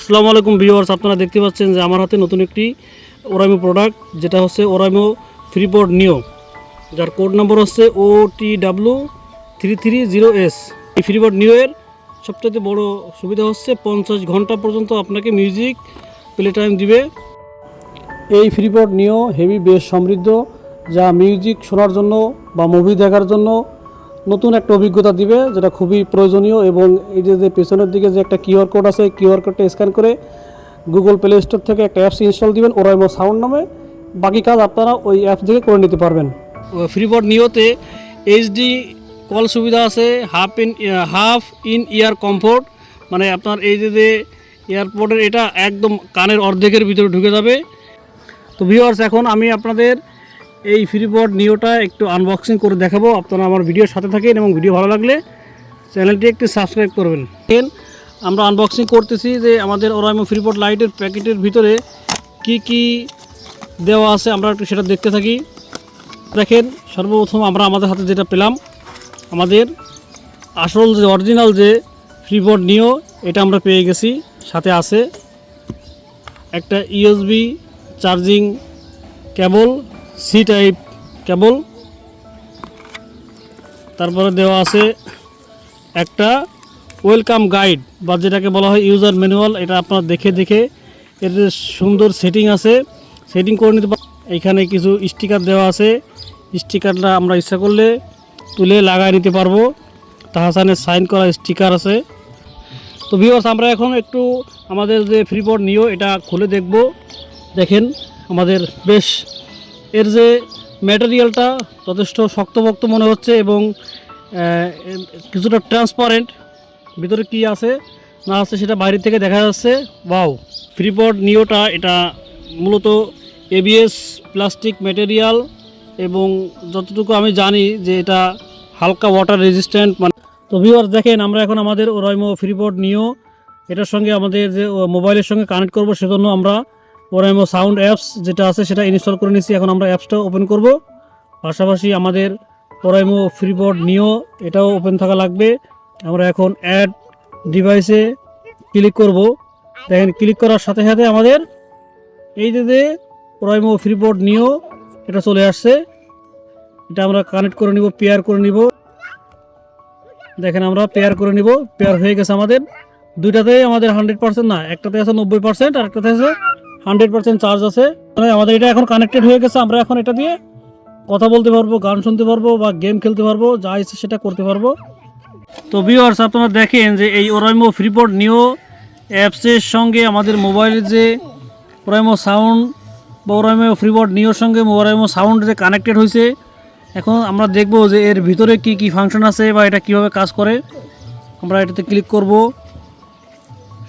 আসসালামু আলাইকুম ভিউয়ার্স, আপনারা দেখতে পাচ্ছেন যে আমার হাতে নতুন একটি ওরাইমো প্রোডাক্ট যেটা হচ্ছে ওরাইমো ফ্রিবোর্ড নিও যার কোড নম্বর হচ্ছে O T W three three zero S এই ফ্রিবোর্ড নিও এর সবচেয়ে বড় সুবিধা হচ্ছে পঞ্চাশ ঘণ্টা পর্যন্ত আপনাকে মিউজিক প্লে টাইম দিবে। এই ফ্রিবোর্ড নিও হেভি বেশ সমৃদ্ধ, যা মিউজিক শোনার জন্য বা মুভি দেখার জন্য নতুন একটা অভিজ্ঞতা দিবে, যেটা খুবই প্রয়োজনীয় এবং এই যে পেছনের দিকে যে একটা কিউআর কোড আছে কিউআর কোডটা স্ক্যান করে গুগল প্লে স্টোর থেকে একটা অ্যাপস ইনস্টল দিবেন ওরাইমো সাউন্ড নামে। বাকি কাজ আপনারা ওই অ্যাপস থেকে করে নিতে পারবেন। ফ্রিবোর্ড নিওতে এইচডি কল সুবিধা আছে half in half in ear comfort মানে আপনার এই যে যে এয়ারপোর্টের এটা একদম কানের অর্ধেকের ভিতরে ঢুকে যাবে। তো ভিউয়ার্স এখন আমি আপনাদের এই ফ্রিবোর্ড নিওটা একটু আনবক্সিং করে দেখাবো। আপনারা আমার ভিডিওর সাথে থাকেন এবং ভিডিও ভালো লাগলে চ্যানেলটি একটু সাবস্ক্রাইব করবেন। আমরা আনবক্সিং করতেছি যে আমাদের ওরাইমো ফ্রিবোর্ড লাইটের প্যাকেটের ভিতরে কি কি দেওয়া আছে, আমরা একটু সেটা দেখতে থাকি। দেখেন, সর্বপ্রথম আমরা আমাদের হাতে যেটা পেলাম, আমাদের আসল যে অরিজিনাল যে ফ্রিবোর্ড নিও এটা আমরা পেয়ে গেছি, সাথে আছে একটা USB charging cable C type cable. তারপরে দেওয়া আছে একটা ওয়েলকাম গাইড বা যেটাকে বলা হয় ইউজার ম্যানুয়াল, এটা আপনারা দেখে দেখে এর সুন্দর সেটিং আছে, সেটিং করে নিতে এখানে কিছু স্টিকার দেওয়া আছে। স্টিকারটা আমরা ইচ্ছা করলে তুলে লাগাই নিতে পারব। তাহাসানের সাইন করা স্টিকার আছে। তো ভিউয়ার্স আমরা এখন একটু আমাদের যে ফ্রিবোর্ড নিও, এটা খুলে দেখব। দেখেন, আমাদের বেশ এর যে ম্যাটেরিয়ালটা যথেষ্ট শক্তপোক্ত মনে হচ্ছে এবং কিছুটা ট্রান্সপারেন্ট ভিতরে কি আছে, না আছে সেটা বাইরে থেকে দেখা যাচ্ছে। ওয়াও ফ্রিপড নিওটা এটা মূলত এবিএস প্লাস্টিক ম্যাটেরিয়াল এবং যতটুকু আমি জানি যে এটা হালকা ওয়াটার রেজিস্ট্যান্ট মানে তো ভিউয়ার্স দেখেন, আমরা এখন আমাদের ওরাইমো ফ্রিপড নিও এটার সঙ্গে আমাদের যে মোবাইলের সঙ্গে কানেক্ট করব সেজন্য আমরা ওরাইমো সাউন্ড অ্যাপস যেটা আছে সেটা ইনস্টল করে নিয়েছি এখন আমরা অ্যাপসটা ওপেন করব। পাশাপাশি আমাদের ওরাইমো ফ্রিবোর্ড নিও এটাও ওপেন থাকা লাগবে। আমরা এখন অ্যাড ডিভাইসে ক্লিক করব। দেখেন ক্লিক করার সাথে সাথে আমাদের এই যে ওরাইমো ফ্রিবোর্ড নিও এটা চলে আসছে। এটা আমরা কানেক্ট করে নিব পেয়ার করে নিব। দেখেন, আমরা পেয়ার করে নিব। পেয়ার হয়ে গেছে আমাদের। দুইটাতেই আমাদের হান্ড্রেড পার্সেন্ট না, একটাতে আছে নব্বই পার্সেন্ট আর একটাতে আছে হান্ড্রেড পার্সেন্ট চার্জ আছে। মানে আমাদের এটা এখন কানেক্টেড হয়ে গেছে, আমরা এখন এটা দিয়ে কথা বলতে পারব, গান শুনতে পারব বা গেম খেলতে পারব, যা ইচ্ছে সেটা করতে পারব। তো ভিউয়ার্স আপনারা দেখেন যে এই ওরাইমো ফ্রিপোর্ট নিও অ্যাপসের সঙ্গে আমাদের মোবাইলের যে ওরাইমো সাউন্ড বা ওরাইমো ফ্রিবোর্ড নিওর সঙ্গে ওরাইমো সাউন্ড যে কানেক্টেড হয়েছে, এখন আমরা দেখব যে এর ভিতরে কি কি ফাংশন আছে বা এটা কীভাবে কাজ করে। আমরা এটাতে ক্লিক করব।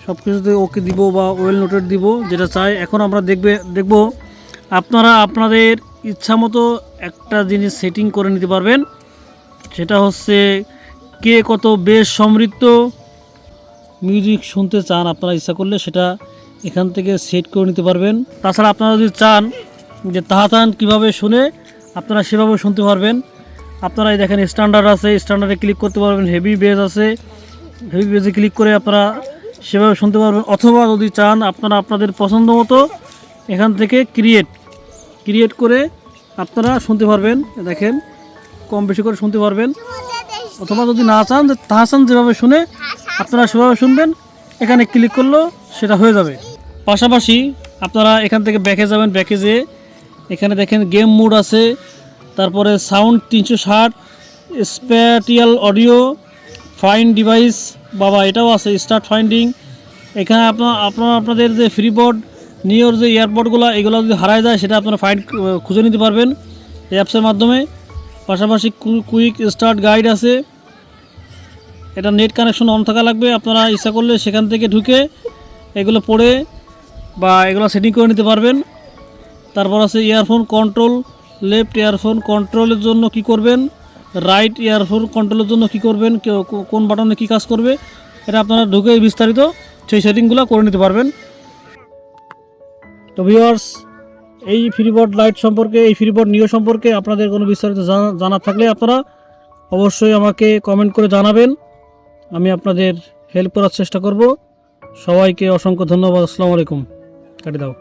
সব কিছুতে ওকে দিব বা ওয়েল নোটেড দিব, যেটা চাই। এখন আমরা দেখবে দেখব আপনারা আপনাদের ইচ্ছা মতো একটা জিনিস সেটিং করে নিতে পারবেন। সেটা হচ্ছে কে কত বেশ সমৃদ্ধ মিউজিক শুনতে চান আপনারা ইচ্ছা করলে, সেটা এখান থেকে সেট করে নিতে পারবেন। তাছাড়া আপনারা যদি চান যে তাহাতান কীভাবে শুনে, আপনারা সেভাবে শুনতে পারবেন। আপনারা দেখেন স্ট্যান্ডার্ড আছে স্ট্যান্ডার্ডে ক্লিক করতে পারবেন হেভি বেজ আছে। হেভি বেজে ক্লিক করে আপনারা সেভাবে শুনতে পারবেন। অথবা যদি চান আপনারা আপনাদের পছন্দ মতো এখান থেকে ক্রিয়েট ক্রিয়েট করে আপনারা শুনতে পারবেন। দেখেন, কম বেশি করে শুনতে পারবেন। অথবা যদি না চান তাহাসান যেভাবে শুনে আপনারা সেভাবে শুনবেন। এখানে ক্লিক করলেও সেটা হয়ে যাবে। পাশাপাশি আপনারা এখান থেকে ব্যাকে যাবেন। ব্যাকে যেয়ে এখানে দেখেন গেম মুড আছে। তারপরে সাউন্ড তিনশো ষাট স্প্যাটিয়াল অডিও ফাইন ডিভাইস বাবা, এটাও আছে স্টার্ট ফাইন্ডিং এখানে আপনার, আপনারা, আপনাদের যে ফ্রি বোর্ড নিয়োর যে এয়ারপোর্টগুলো এগুলো যদি হারায় যায়, সেটা আপনারা ফাইন্ড খুঁজে নিতে পারবেন এই অ্যাপসের মাধ্যমে। পাশাপাশি কুইক স্টার্ট গাইড আছে। এটা নেট কানেকশন অন থাকা লাগবে, আপনারা ইচ্ছা করলে সেখান থেকে ঢুকে এগুলো পড়ে বা এগুলো সেটিং করে নিতে পারবেন। তারপর আছে ইয়ারফোন কন্ট্রোল লেফট ইয়ারফোন কন্ট্রোলের জন্য কি করবেন? রাইট ইয়ারফোন কন্ট্রোলের জন্য কি করবেন কোন বাটনে কি কাজ করবে, এটা আপনারা ঢুকে বিস্তারিত সেই সেটিংগুলো করে নিতে পারবেন। তো ভিওয়ার্স এই ফ্রিবোর্ড লাইট সম্পর্কে, এই ফ্রিবোর্ড নিও সম্পর্কে আপনাদের কোনো বিস্তারিত জানা- থাকলে আপনারা অবশ্যই আমাকে কমেন্ট করে জানাবেন। আমি আপনাদের হেল্প করার চেষ্টা করব। সবাইকে অসংখ্য ধন্যবাদ। আসসালামু আলাইকুম। কাটি দাও।